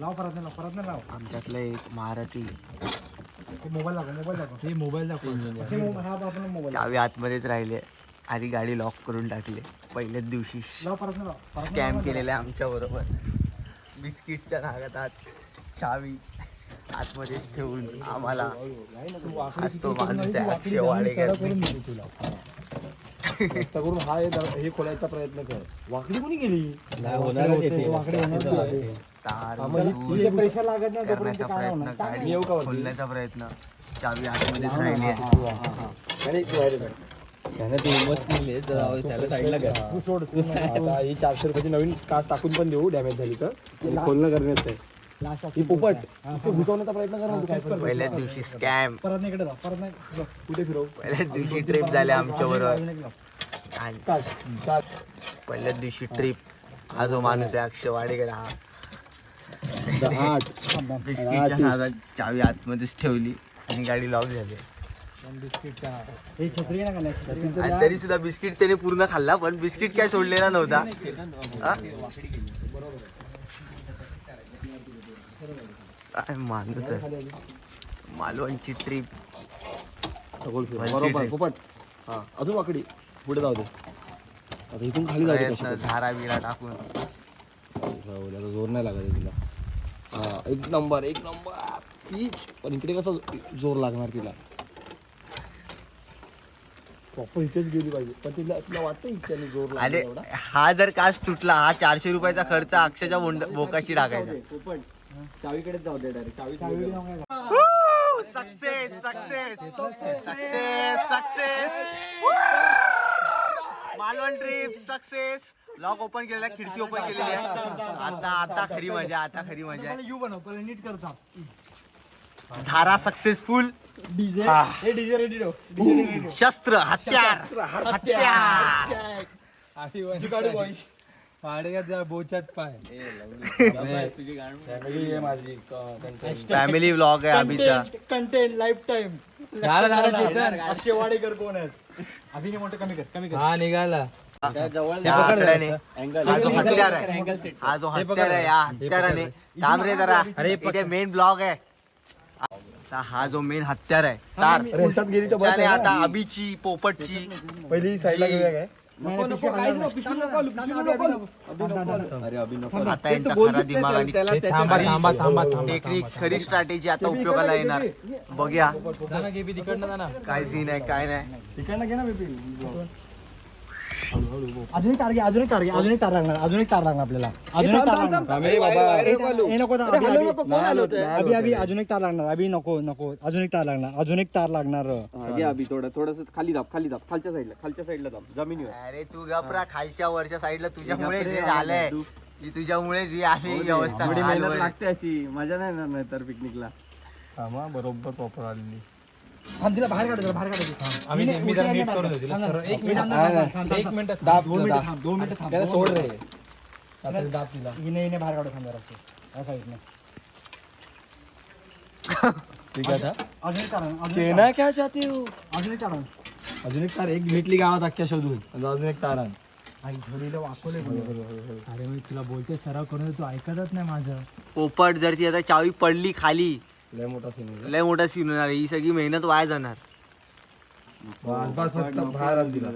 लाव परत नाही लाव परत नाही लाव आमच्यातलं एक महारथी मोबाईल दाखव मोबाईल दाखव. मोबाईल दाखव मोबाईल हा आपण मोबाईल चावी आतमध्येच राहिले. आधी गाडी लॉक करून टाकली. पहिल्याच दिवशी लाव परत नाही लाव परत नाही स्कॅम. केलेला आहे आमच्या बरोबर. बिस्किटच्या नागात आत चावी आतमध्येच ठेवून आम्हाला आज तो माणूस आहे. अक्षय वाडेकर करून हा हे दर- हे खोलायचा प्रयत्न कर. वाकडी कोणी गेली वाकडे होणार नाही. तार त्याला- इथे पैसा लागत नाही तोपर्यंत करण्याचा काय प्रयत्न होणार टाक. गाडी येऊ का वरती? खोलण्याचा प्रयत्न. चावी आतमध्येच राहिली आहे. तू सोड तू आता ही चारशे रुपयाची नवीन काच टाकून पण देऊ डॅमेज झाली तर. आणि खोलणं करण्याचं आहे. लास्ट ही पोपट. इथे घुसवण्याचा प्रयत्न कर ना तू. पहिल्याच दिवशी स्कॅम परत नाही इकडे लाव परत नाही. लाव. कुठे फिरव? पहिल्याच दिवशी ट्रिप झाली आमच्या बरोबर. आणि पहिल्याच दिवशी ट्रिप हा जो माणूस आहे अक्षय वाडेकर हा बिस्किटच्या नादात चावी आतमध्येच ठेवली आणि गाडी लॉक झाली. हे आणि तरी सुद्धा बिस्किट त्याने पूर्ण खाल्ला पण बिस्किट काय सोडलेला नव्हता. हा? काय माणूस आहे? मालवणची ट्रिप हा. अजून वाकडी. पुढे जाऊ दे. आता इथून खाली जाऊ दे कशा धारा बिरा टाकून. आता जोर नाही लागत आहे तिला. हा एक नंबर एक नंबर. ठीक पण इकडे कसा जोर लागणार तिला? प्रॉपर इथेच गेली पाहिजे. पण तिला तिला वाटतं इच्छाने जोर लागेल एवढा. हा जर काच तुटला हा चारशे रुपयाचा खर्च अक्षरच्या बोंड बोकाशी टाकायचा. पोपट चावीकडेच जाऊ दे डायरेक्ट चावी success success success success Malvan trip success lock open केलेला आहे, खिडकी ओपन केलेली. आहे आता आता. खरी मजा आता खरी मजा. यू बनव पहिले नीट करता झारा सक्सेसफुल डीजे हे. डीजे रेडी ठेव. डीजे रेडी शस्त्र हत्यार. हत्यार. बोचात पाय. फॅमिली आहे माझी फॅमिली व्लॉग आहे अभिचा कंटेंट लाईफ टाइम झालं, झालं, चेतन. अक्षय वाडेकर कोण आहेत? अभिनय मोठं कमी कर कमी कर. हा निघाला. हा जो. हत्यार आहे. हा जो हत्यार आहे या हत्याराने. थांब रे जरा. इथे मेन ब्लॉग आहे. आता हा जो मेन हत्यार आहे. तार. रेषात गेली तर बस आता अरे यांचा खरा दिमाग आणि थांबा थांबा थांबा टेक्निक खरी स्ट्रॅटेजी आता उपयोगाला येणार बघूया काय सीन आहे काय नाही तिकडनं घे ना बिपिन अजून एक तार घे अजून एक तार घे अजून एक तार लागणार अजून एक तार लागणार आपल्याला. अजून एक तार लागणार. हे तार- नको तार, अभि, अभि. अभि अभि अजून एक तार लागणार अभि नको नको अजून एक तार लागणार अजून एक तार लागणार. अभि थोडं थोडस खाली दाब खाली दाब खालच्या साईडला खालच्या साईडला दाब जमिनीवर. अरे तू गपरा खालच्या वरच्या साईडला तुझ्यामुळे जे झालंय. तुझ्यामुळे जी ही अवस्था मेहनत वर. लागते अशी मजा नाही येणार नाही तर पिकनिकला हा बरोबर प्रॉपर आलेली. थांब तिला बाहेर काढायचं बाहेर काढायचं आम्ही हिने मी उलटी जरा हाणली नीट करून मारलं. देऊ तिला. थांब, सरळ थांब, एक मिनिट एक थांब. मिनिट दाब, दाब दोन मिनिटं दाब. थांब दोन मिनिटं थांब. त्याला दोन सोड मिनिटं रे. आता दाब तिला. थांब. हिने हिने बाहेर काढू थांब जरा या साईडने ठीक आहे अजून एक तार अजून एक क्या चाहते हो? अजून एक तार आण. अजून एक तार एक भेटली गावात अख्ख्या शोधून. आणि अजून एक तार आण आई वाकवले अरे मी तुला बोलते सराव करून तू ऐकतच नाही माझं. पोपट जर ती आता चावी पडली खाली लय मोठा सीन लय मोठा सीन होणार ही सगळी मेहनत वाया जाणार. बस फक्त दिला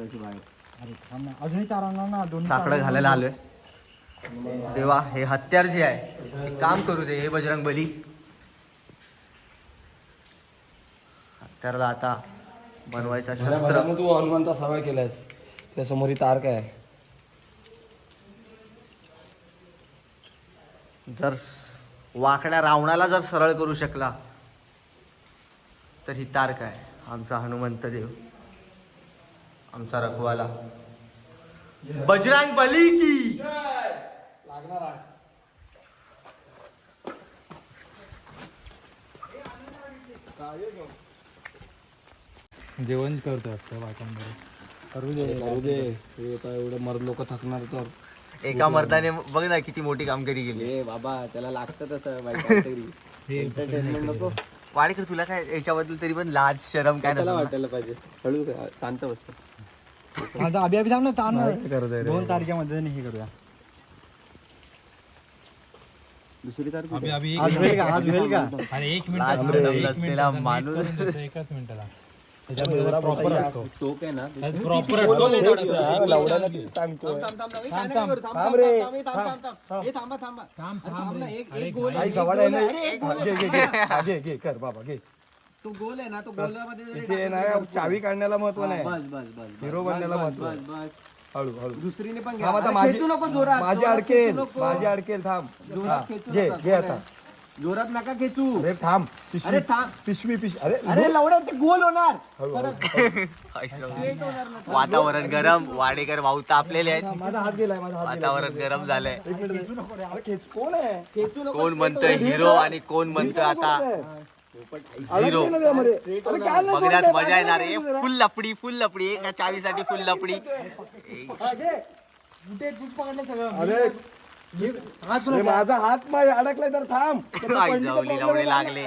ना दोन साकडं घालायला आलोय. तेव्हा हे हत्यार जे आहे ते काम करू दे हे बजरंग बली. हत्यारला आता बनवायचा शस्त्र. तू हनुमंता सराव केलायस. त्या समोर ही तार काय आहे? जर वाकड्या रावणाला जर सरळ करू शकला तर ही तार काय? आमचा हनुमंत देव. आमचा रखवाला बजरंग बली की! जेवण करतो वाटतं वाटण करू दे करू दे. हे एवढं मर्द लोक थकणार तर एका मर्दाने बघ ना किती मोठी कामगिरी केली. ए बाबा त्याला लागतं तसं एंटरटेनमेंट नको. वाडेकर तुला काय याच्याबद्दल तरी पण लाज शरम काय त्याला? वाटायला पाहिजे? हळू शांत बसतो आता अभि अभि थांब ना दोन तारखेमध्ये हे करूया. आज होईल का? आज होईल का? लाज सोडून नसलेला माणूस आई आहे ना. हा, घे घे घे हा, घे घे कर बाबा घे. तो गोल आहे ना तो गोलामध्ये इथे ना चावी काढण्याला महत्त्व नाही. हिरो बनण्याला महत्त्व हळू हळू. दुसरीने पण थांब माझी अडकेल. माझी अडकेल थांब. घे. घे आता. जोरात नका खेचू अरे थांब पिशवी अरे थांब पिशवी पिशवी अरे अरे लवड्या ते गोल होणार हळू हळू वातावरण गरम वाडेकर भाऊ तापलेले आहेत माझा हात गेलाय माझा हात वातावरण गरम झालंय एक मिनिट खेचू नको रे. अरे खेच कोण आहे खेचू नको कोण म्हणतोय हिरो आणि कोण म्हणतोय आता झिरो. अरे काय नाही बघण्यात सोडलंय, मजा येणार आहे फुल लपडी फुल लपडी एका चावीसाठी फुल लपडी अरे अरे माझा हात माय अडकलाय तर थांब. लवडे लागले.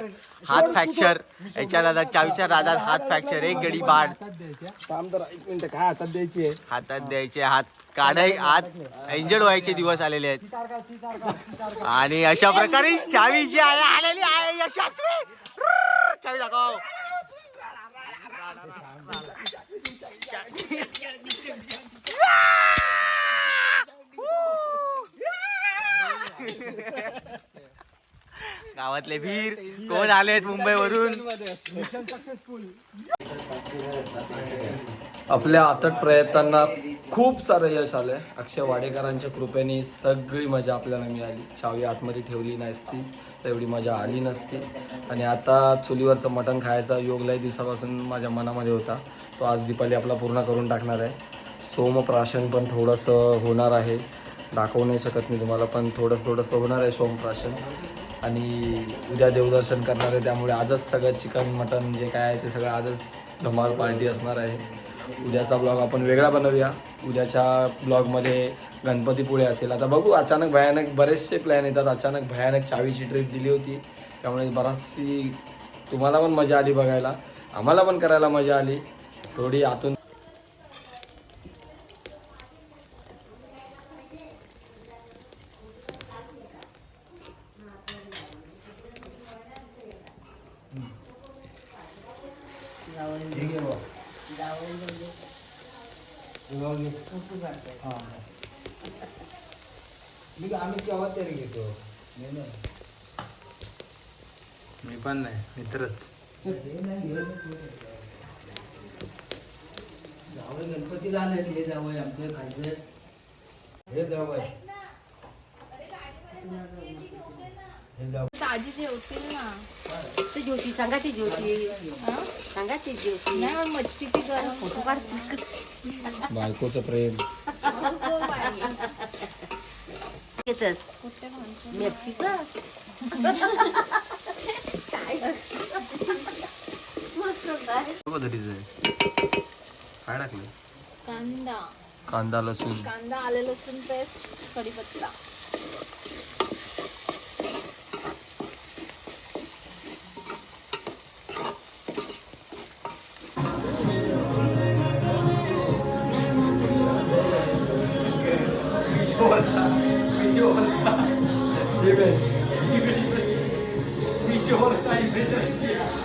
हात फ्रॅक्चर. याच्या दादा चावीच्या दादात हात फ्रॅक्चर एक गडी बाड थांब तर एक मिनिट. काय हातात द्यायची आहे? हातात द्यायचे हात काढाय हात इंजर्ड व्हायचे दिवस आलेले आहेत. आणि अशा प्रकारे चावी जी आहे आलेली आहे यशस्वी. चावी दाखव. गावातले वीर कोण आलेत मुंबईवरून? आपल्या अथक प्रयत्नांना खूप सारं यश आलंय. अक्षय वाडेकरांच्या कृपेने सगळी मजा आपल्याला मिळाली. चावी आतमध्ये ठेवली नसती तर एवढी मजा आली नसती. आणि आता चुलीवरचं मटण खायचा योग लय दिवसापासून माझ्या मनामध्ये होता. तो आज दीपाली आपला पूर्ण करून टाकणार आहे. सोमप्राशन पण थोडंसं होणार आहे. दाखवू नाही शकत मी तुम्हाला पण थोडंसं थोडंसं होणार आहे सोमप्राशन. आणि उद्या देवदर्शन करणार आहे त्यामुळे आजच सगळं चिकन मटन जे काय आहे ते सगळं आजच धमाल पार्टी असणार आहे. उद्याचा ब्लॉग आपण वेगळा बनवूया. उद्याच्या ब्लॉगमध्ये गणपतीपुळे असेल. आता बघू अचानक भयानक बरेचसे प्लॅन येतात. अचानक भयानक चावीची ट्रिप दिली होती. त्यामुळे बराचशी तुम्हाला पण मजा आली बघायला. आम्हाला पण करायला मजा आली. थोडी आतून आम्ही केव्हा तरी घेतो मी पण नाही. मित्रच. गणपतीला आले हे जावं आमचं खायचं हे जवळ ताजी जेवतील ना. ती ज्योती सांगा ती ज्योती. हा? सांगा ती ज्योती नाही मग मच्छी ती गरम फोटो काढ बायकोचं प्रेम. येतच काय कांदा. कांदा लसूण. कांदा आले लसूण पेस्ट कढीपत्ता.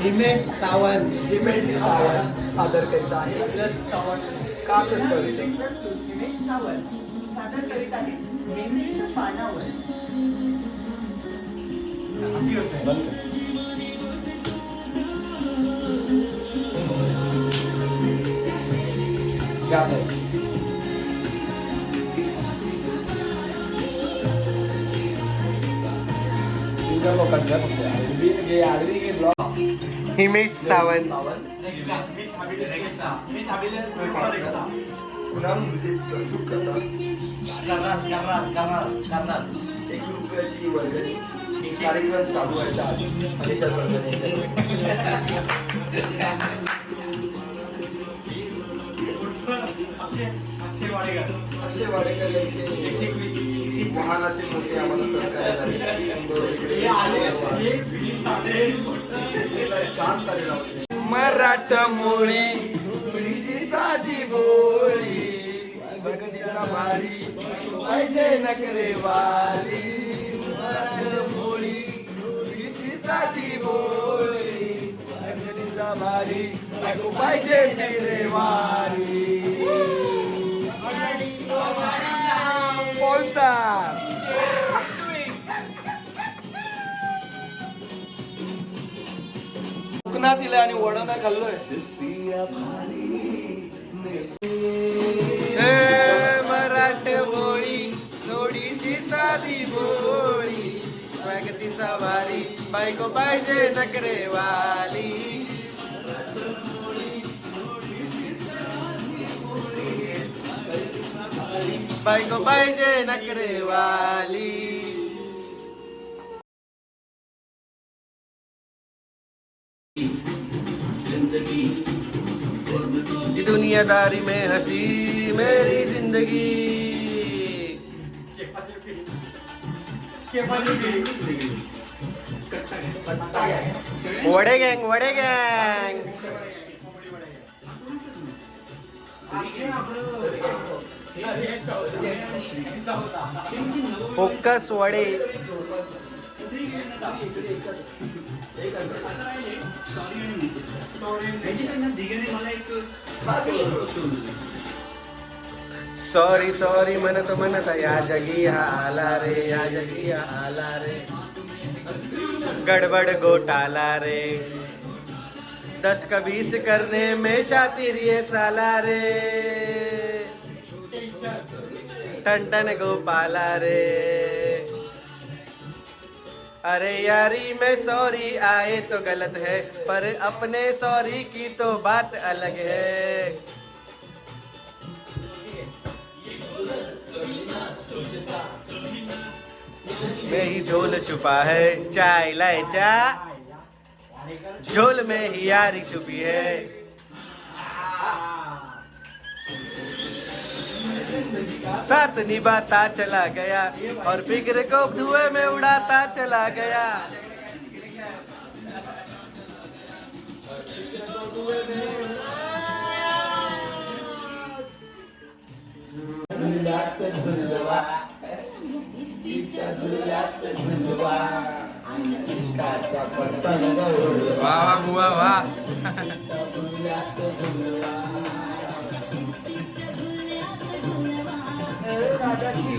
हिमेश सावंत. हिमेश सावंत सादर करीत आहे. काकस्पर्श हिमेश सावंत सादर करीत आहे. मेंदीच्या पानावर. क्या है? सिंगर लोकांचं फक्त ब्लॉग हिमेश सावंत एक रुपयाची वर्गणी कार्यक्रम चालू व्हायचा आधी किती वाहनाचे मोठे आम्हाला सरकार मराठा मोळी तुझी साधी बोळी भक्तीला भारी पाहिजे नकरे वाली मराठा मोळी तुझी साधी बोळी भक्तीला भारी पाहिजे नकरे वाली कोणता कोकणात दिलंय आणि वडण खाल्लोय. मराठ बोळी थोडीशी साधी बोळी प्रगतीचा वारी बायको पाहिजे नकरेवाली बायको पाहिजे नकरेवाली. दुनियादारी में हंसी मेरी जिंदगी. वडे गँग वडे गँग. फोकस वडे सॉरी सॉरी म्हणत म्हणत या जगी हा आला रे या जगी हा आला रे. गडबड गोटाला रे. दस का बीस करने में शातिर ये साला रे. टन टन गोपाला रे। अरे यारी, में सॉरी, आए तो गलत है, पर अपने सॉरी की तो बात अलग है। में ही झोल छुपा है, चाय लाए चा झोल में ही यारी छुपी है। साथ निभाता चला गया और फिक्र को धुएं में उड़ाता चला गया। वा वा बुवा वा.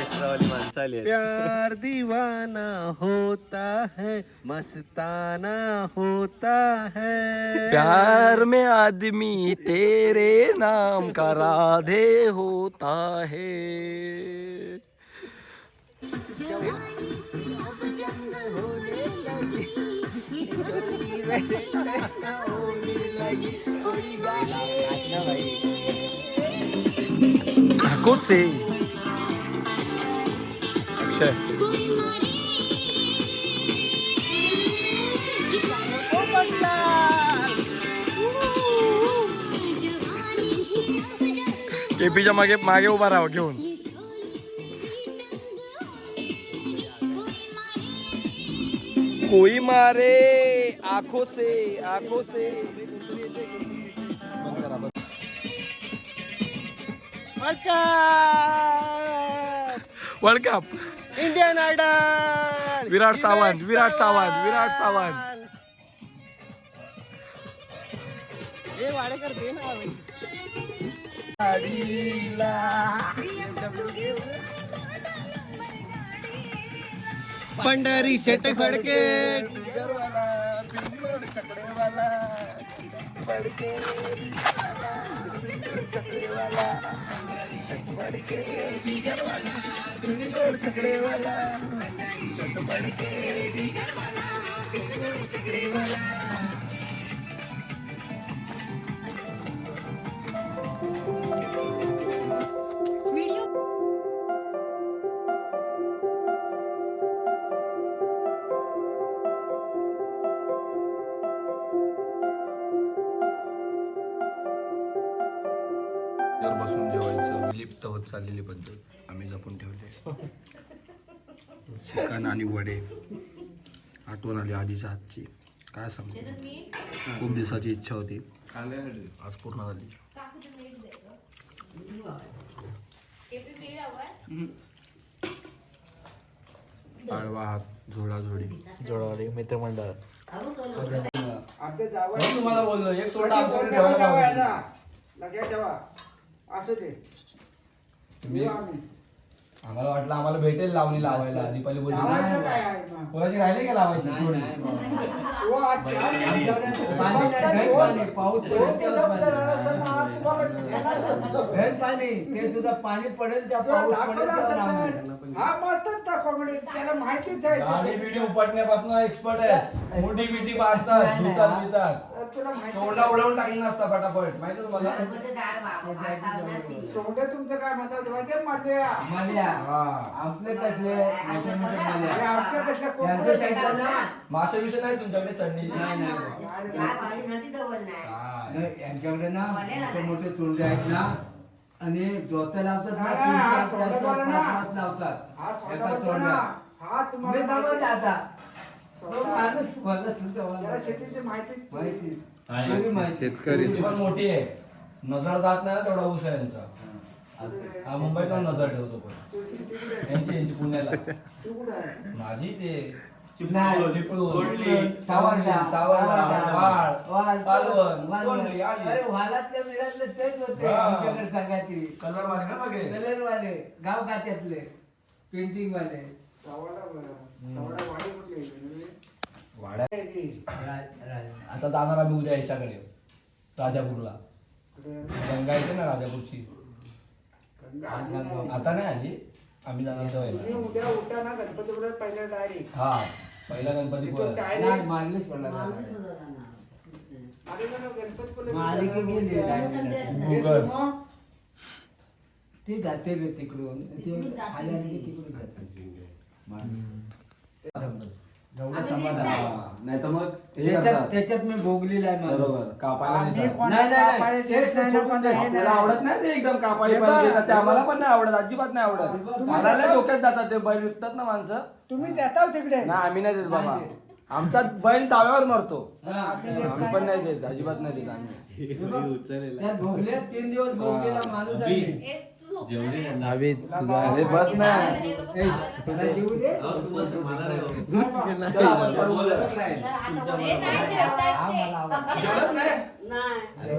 एक्स्ट्रावाली माणसं आली प्यार दीवाना होता है मस्ताना होता है। प्यार में आदमी तेरे नाम का राधे होता है। आँखों से अक्षय केपीच्या मागे मागे उभा राहा घेऊन कोई मारे आंखों से आंखों से world cup world cup Indian Idol Virat Sawant Virat Sawant Virat Sawant हे वाडेकर दे ना. पंढरी शेटे फडके फडके పడికే దిగవాలా होत चाललेली पद्धत. आम्ही जपून ठेवले. चिकन आणि वडे. आठवण आली आधीच्या हातची. काय सांगतो खूप दिवसाची इच्छा होती. आज पूर्ण झाली. आळवा हात झोळाझोडी जोडवाडी मित्रमंडळ. तुम्हाला बोललो एक सोडा ठेवायला ठेवा. असू दे. तुम्ही आम्हाला वाटलं आम्हाला भेटेल लावणी लावायला. दीपाली बोलली लावायचं काय नाही. आहे मग? कोणाची राहिले का लावायची? थोडी हो, आज चार पाणी ते सुद्धा पाणी पडेल त्या पाऊस पडेल तेव्हा लावणार. दाखवले त्याला माहितीच आहे. बिडी उपटण्यापासून एक्सपर्ट आहे. मोठी बिटी मारतात धुतात धुतात तुला माहिती उडवून टाकली नसता फटाफट. माहिती तुम्हाला. सोंडे तुमचं काय म्हणतात माहितीये मध्या मल्या. हा. आपले कसले? मोठे मोठे अरे मल्या. आमच्या कसल्या त्यांच्या कोपऱ्यात साईडला ना? मासे विषय नाही तुमच्याकडे? चढणी नाही नाही नाही. यांच्याकडे ना मोठे मोठे तोंडे आहेत ना आणि जोतं लावतात ना हा, हा, तीन चार- चार- सोंडा चार- ना. पाच- पाच लावतात. हा सोंडा एका म्हणतो ना. तोंडात हा मी तुम्हाला समजलं आता. तो सोंडा. माणूस मला तुझं त्याला मला शेतीची माहिती माहिती. तुझी माहिती. तुमची पण मोठी आहे. नजर जात नाही ना तेवढा ऊस आहे यांचा. हा. मुंबईत नजर ठेवतो पण. तू शेतीकडे यांची यांची पुण्याला. तू कुठं आहे? माझी ते नाही. चिपळूण. वाळ वाळ पालवण वाळ- कोंडली, आली. अरे वालातल्या मिळातले तेच होते हा. आमच्याकडे कलर मारे ना वाले गाव खात्यातले पेंटिंग वाले बरं. वाडी? वाड्या. आता जाणार आम्ही उद्या याच्याकडे. राजापूरला? गंगा येते ना राजापूरची. आता नाही आली. आम्ही जाणार तेव्हा. उद्या उठा ना गणपतीपुढे पहिल्या डायरेक्ट हा पहिला गणपती तिथून पुळ्यात. नाही डायरेक्ट मारलीच पडला ते जाते रे तिकडून. ते आल्या तिकडून जातात. एवढं समाधान हा. नाही तर मग हे त्याच्यात करतात. त्याच्यात मी भोगलेला आहे. बरोबर कापायला आम्ही नेतात. कोणाला नाही, नाही, नाही. कापायला तेच देत नाही ना, सोडून पण दे. हे आपल्याला नाही. आवडत नाही ते एकदम कापाई हे पाहिजे ते आम्हाला पण नाही आवडत अजिबात नाही आवडत तुम्ही मला लय देता- डोक्यात जातात ते बैल विकतात ना माणसं तुम्ही देता तिकडे नाही आम्ही नाही देत बाबा आमचा बैल ताव्यावर मरतो हा. आम्ही पण नाही देत अजिबात नाही देत आम्ही त्या भोगल्या तीन दिवस भोगलेला माणूस आहे अरे बस ना.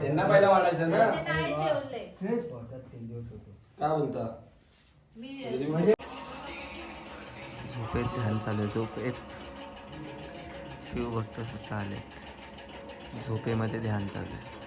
त्यांना पहिला वाढायचं ना. काय बोलता? मी झोपेत ध्यान चालू आहे झोपेत. शिवभक्त सुद्धा आले झोपेमध्ये ध्यान चालू आहे.